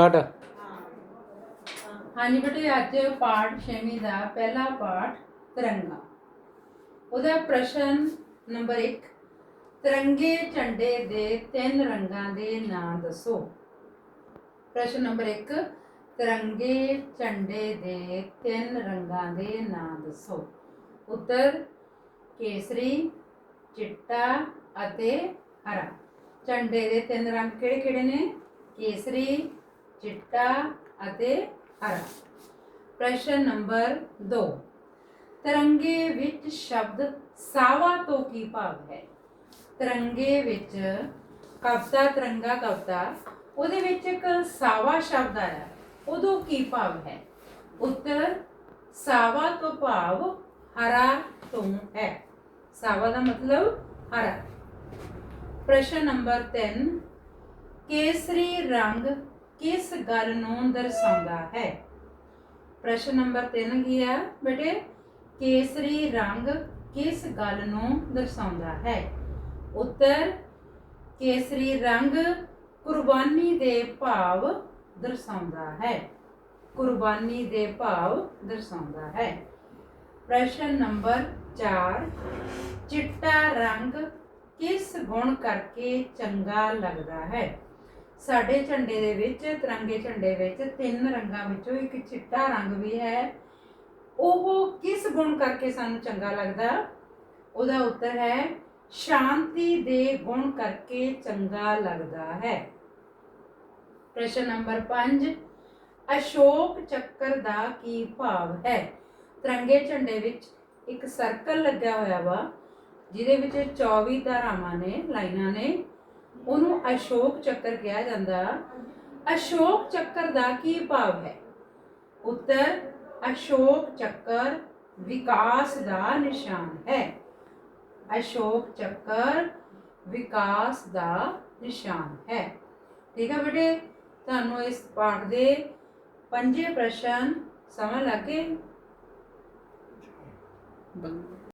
ਸਾਡਾ ਹਾਂਜੀ ਬੇਟੇ, ਅੱਜ ਪਾਠ 6ਵੀਂ ਦਾ ਪਹਿਲਾ ਪਾਠ ਤਿਰੰਗਾ। ਉਹਦਾ ਪ੍ਰਸ਼ਨ ਨੰਬਰ 1 ਤਿਰੰਗੇ ਝੰਡੇ ਦੇ ਤਿੰਨ ਰੰਗਾਂ ਦੇ ਨਾਂ ਦੱਸੋ। ਪ੍ਰਸ਼ਨ ਨੰਬਰ 1 ਤਿਰੰਗੇ ਝੰਡੇ ਦੇ ਤਿੰਨ ਰੰਗਾਂ ਦੇ ਨਾਂ ਦੱਸੋ। ਉੱਤਰ, ਕੇਸਰੀ, ਚਿੱਟਾ ਅਤੇ ਹਰਾ। ਝੰਡੇ ਦੇ ਤਿੰਨ ਰੰਗ ਕਿਹੜੇ ਕਿਹੜੇ ਨੇ? ਕੇਸਰੀ ਚਿੱਟਾ ਅਤੇ ਹਰਾ। ਪ੍ਰਸ਼ਨ ਨੰਬਰ 2 ਤਿਰੰਗੇ ਵਿੱਚ ਸ਼ਬਦ ਸਾਵਾ ਤੋਂ ਕੀ ਭਾਵ ਹੈ? ਤਿਰੰਗੇ ਵਿੱਚ ਕਵਿਤਾ, ਤਿਰੰਗਾ ਕਵਿਤਾ, ਉਹਦੇ ਵਿੱਚ ਇੱਕ ਸਾਵਾ ਸ਼ਬਦ ਆਇਆ। ਉਦੋਂ ਕੀ ਭਾਵ ਹੈ? ਉੱਤਰ, ਸਾਵਾ ਤੋਂ ਭਾਵ ਹਰਾ ਤੋਂ ਹੈ। ਸਾਵਾ ਦਾ ਮਤਲਬ ਹਰਾ। ਪ੍ਰਸ਼ਨ ਨੰਬਰ 3 ਕੇਸਰੀ ਰੰਗ ਕਿਸ ਗੱਲ ਨੂੰ ਦਰਸਾਉਂਦਾ ਹੈ? ਪ੍ਰਸ਼ਨ ਨੰਬਰ 3 ਕੀ ਹੈ ਬੇਟੇ? ਕੇਸਰੀ ਰੰਗ ਕਿਸ ਗੱਲ ਨੂੰ ਦਰਸਾਉਂਦਾ ਹੈ? ਉੱਤਰ, ਕੇਸਰੀ ਰੰਗ ਕੁਰਬਾਨੀ ਦੇ ਭਾਵ ਦਰਸਾਉਂਦਾ ਹੈ। ਕੁਰਬਾਨੀ ਦੇ ਭਾਵ ਦਰਸਾਉਂਦਾ ਹੈ। ਪ੍ਰਸ਼ਨ ਨੰਬਰ 4 ਚਿੱਟਾ ਰੰਗ ਕਿਸ ਗੁਣ ਕਰਕੇ ਚੰਗਾ ਲੱਗਦਾ ਹੈ? ਸਾਡੇ ਝੰਡੇ ਦੇ ਵਿੱਚ, ਤਿਰੰਗੇ ਝੰਡੇ ਵਿੱਚ ਤਿੰਨ ਰੰਗਾਂ ਵਿੱਚੋਂ ਇੱਕ ਚਿੱਟਾ ਰੰਗ ਵੀ ਹੈ। ਉਹ ਕਿਸ ਗੁਣ ਕਰਕੇ ਸਾਨੂੰ ਚੰਗਾ ਲੱਗਦਾ? ਉਹਦਾ ਉੱਤਰ ਹੈ, ਸ਼ਾਂਤੀ ਦੇ ਗੁਣ ਕਰਕੇ ਚੰਗਾ ਲੱਗਦਾ ਹੈ। ਪ੍ਰਸ਼ਨ ਨੰਬਰ 5 ਅਸ਼ੋਕ ਚੱਕਰ ਦਾ ਕੀ ਭਾਵ ਹੈ? ਤਿਰੰਗੇ ਝੰਡੇ ਵਿੱਚ ਇੱਕ ਸਰਕਲ ਲੱਗਿਆ ਹੋਇਆ ਵਾ, ਜਿਹਦੇ ਵਿੱਚ 24 ਧਾਰਾਵਾਂ ਨੇ, ਲਾਈਨਾਂ ਨੇ। ਉਹਨੂੰ ਅਸ਼ੋਕ ਚੱਕਰ ਕਿਹਾ ਜਾਂਦਾ। ਅਸ਼ੋਕ ਚੱਕਰ ਦਾ ਕੀ ਭਾਵ ਹੈ? ਉੱਤਰ, ਅਸ਼ੋਕ ਚੱਕਰ ਵਿਕਾਸ ਦਾ ਨਿਸ਼ਾਨ ਹੈ। ਅਸ਼ੋਕ ਚੱਕਰ ਵਿਕਾਸ ਦਾ ਨਿਸ਼ਾਨ ਹੈ। ਠੀਕ ਹੈ ਬੇਟੇ, ਤੁਹਾਨੂੰ ਇਸ ਪਾਠ ਦੇ ਪੰਜੇ ਪ੍ਰਸ਼ਨ ਸਮਝ ਲੱਗੇ ਬੰਦ